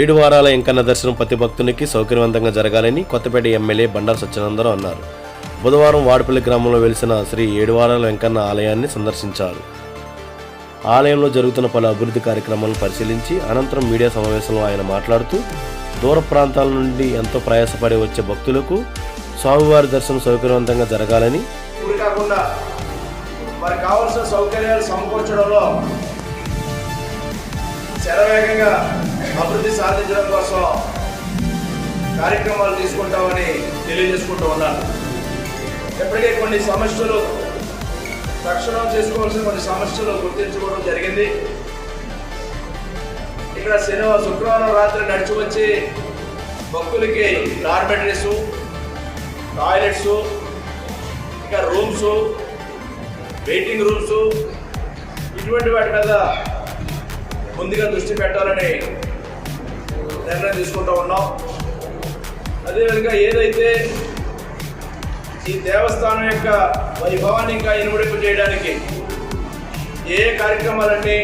ఏడు వారాల ఎంకన్న దర్శనం ప్రతి భక్తునికి సౌకర్యవంతంగా జరగాలని కొత్తపేట ఎమ్మెల్యే బండారు సత్యనందరావు అన్నారు. బుధవారం వాడపల్లి గ్రామంలో వెలిసిన శ్రీ ఏడు వారాల వెంకన్న ఆలయాన్ని సందర్శించారు. ఆలయంలో జరుగుతున్న పలు అభివృద్ధి కార్యక్రమాలను పరిశీలించి అనంతరం మీడియా సమావేశంలో ఆయన మాట్లాడుతూ దూర ప్రాంతాల నుండి ఎంతో ప్రయాసపడి వచ్చే భక్తులకు స్వామివారి దర్శనం సౌకర్యవంతంగా జరగాలని ఇప్పుడు కావాల్సిన సౌకర్యాలు సమకూర్చడంలో శరవేగంగా అభివృద్ధి సాధించడం కోసం కార్యక్రమాలు తీసుకుంటామని తెలియజేసుకుంటూ ఉన్నాను. ఇప్పటికే కొన్ని సమస్యలు తక్షణం చేసుకోవాల్సిన కొన్ని సమస్యలు గుర్తించుకోవడం జరిగింది. ఇక్కడ శనివారం శుక్రవారం రాత్రి నడిచి వచ్చి భక్తులకి డార్మెటరీస్ టాయిలెట్స్ ఇంకా రూమ్స్ వెయిటింగ్ రూమ్స్ ఇటువంటి వాటి మీద ముందుగా దృష్టి పెట్టాలని నిర్ణయం తీసుకుంటూ ఉన్నాం. అదేవిధంగా ఏదైతే ఈ దేవస్థానం యొక్క వైభవాన్ని ఇంకా ఇనుమడింపు చేయడానికి ఏ కార్యక్రమాలన్నీ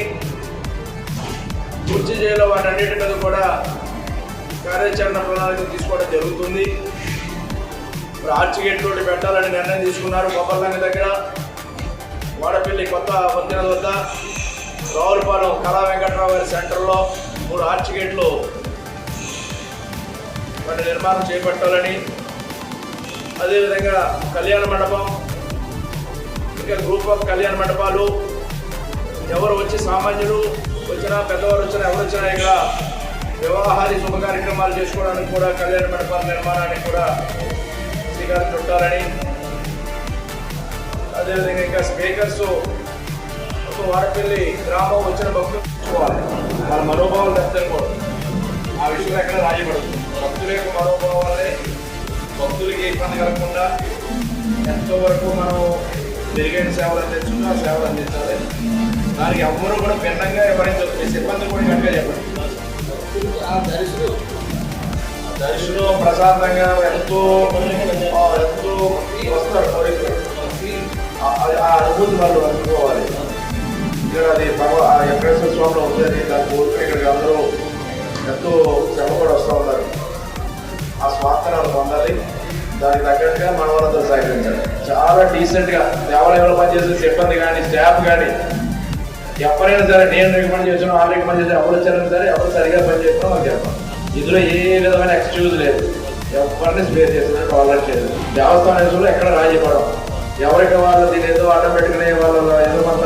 పూర్తి చేయాలో వాటన్నిటి మీద కూడా కార్యాచరణ ప్రణాళిక తీసుకోవడం జరుగుతుంది. ఇప్పుడు ఆర్చి గేట్ రోడ్డు పెట్టాలని నిర్ణయం తీసుకున్నారు కొబ్బరిలంగ దగ్గర. వాడపల్లి కొత్త వంతెన వద్ద రావులపాలెం కళా వెంకట్రావు గారి సెంటర్లో మూడు ఆర్చి గేట్లు వాటి నిర్మాణం చేపట్టాలని. అదేవిధంగా కళ్యాణ మండపం ఇంకా గ్రూప్ ఆఫ్ కళ్యాణ మండపాలు. ఎవరు వచ్చి సామాన్యులు వచ్చినా పెద్దవారు వచ్చినా ఎవరు వచ్చినా ఇక్కడ వివాహాది శుభ కార్యక్రమాలు చేసుకోవడానికి కూడా కళ్యాణ మండపాల నిర్మాణానికి కూడా శ్రీకారం చుట్టాలని. అదేవిధంగా ఇంకా స్పీకర్స్ ఒక వాడపల్లి గ్రామం వచ్చిన భక్తులు చూసుకోవాలి వాళ్ళ మనోభావం దర్శనం ఆ విషయం ఎక్కడ రాయబడదు. భక్తుల యొక్క మనోభావాలే భక్తులకి ఇబ్బంది కలగకుండా ఎంతో వరకు మనం మెరుగైన సేవలు అందించుకుంటూ ఆ సేవలు అందించాలి. దానికి ఎవ్వరూ కూడా భిన్నంగా ఎవరైనా మీ సిబ్బంది కూడా కనుక చెప్పండి దర్శనం. ప్రశాంతంగా ఎంతో ఎంతో వస్తారు. ఆ- అనుభూతి వాళ్ళు అందుకోవాలి ఇక్కడ అది భగవ వెంకటేశ్వర స్వామిలో ఉంది అది దాని అందరూ ఎంతో శ్రమ కూడా వస్తూ ఉన్నారు. ఆ స్వార్థనాలు పొందాలి. దానికి తగ్గట్టుగా మన వాళ్ళందరూ సహకరించాలి. చాలా డీసెంట్గా దేవాలయంలో పనిచేసే సిబ్బంది కానీ స్టాఫ్ కానీ ఎవరైనా సరే నేను రికమెండ్ చేసాను ఆ రికమెండ్ చేసాను ఎవరు వచ్చారైనా సరే ఎవరు సరిగా పని చేస్తారో మాకు ఇందులో ఏ విధమైన ఎక్స్క్యూజ్ లేదు. ఎవరిని స్పేర్ చేసిన టాలరేట్ చేయలేదు దేవస్థానం ఎక్కడ రాజీపడం? ఎవరికి వాళ్ళు దీని ఏదో అడ్డం పెట్టుకునే వాళ్ళు ఏదో కొంత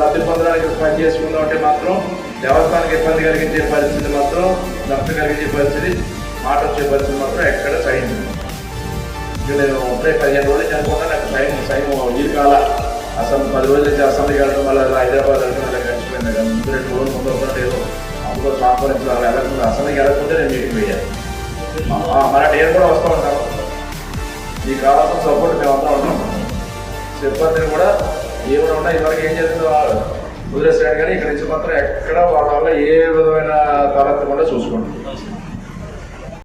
లబ్ధి పొందడానికి పని చేసుకుందాం అంటే మాత్రం వ్యవస్థానికి ఇబ్బంది కలిగించే పరిస్థితి మాత్రం నష్టం కలిగించే పరిస్థితి మాట వచ్చే పరిస్థితి మాత్రం ఎక్కడ సైన్ ఇక నేను ఒకటే పదిహేను రోజులు చనిపోతే నాకు సైన్ సైన్ వీలు కాల అసలు పది రోజుల నుంచి అసెంబ్లీ వెళ్ళడం వల్ల హైదరాబాద్ వెళ్ళడం వల్ల గడిచిపోయింది. కదా ముందు రెండు రోజులు ముందు ఒకటి ఏదో అప్పుడు కాన్ఫరెన్స్ వెళ్ళకుండా అసెంబ్లీకి వెళ్ళకపోతే నేను మీటింగ్ వేయాలి మన నేను కూడా వస్తూ ఉంటాను ఈ కావాల్సిన సపోర్ట్ మేము అంతా ఉంటాం సిబ్బందిని కూడా ఏమైనా ఉన్నా ఇవరకు ఏం చేస్తుందో వదిలేసాడు కానీ ఇక్కడ నుంచి మాత్రం ఎక్కడ వాళ్ళ వల్ల ఏ విధమైన తలెత్తకుండా చూసుకుంటాం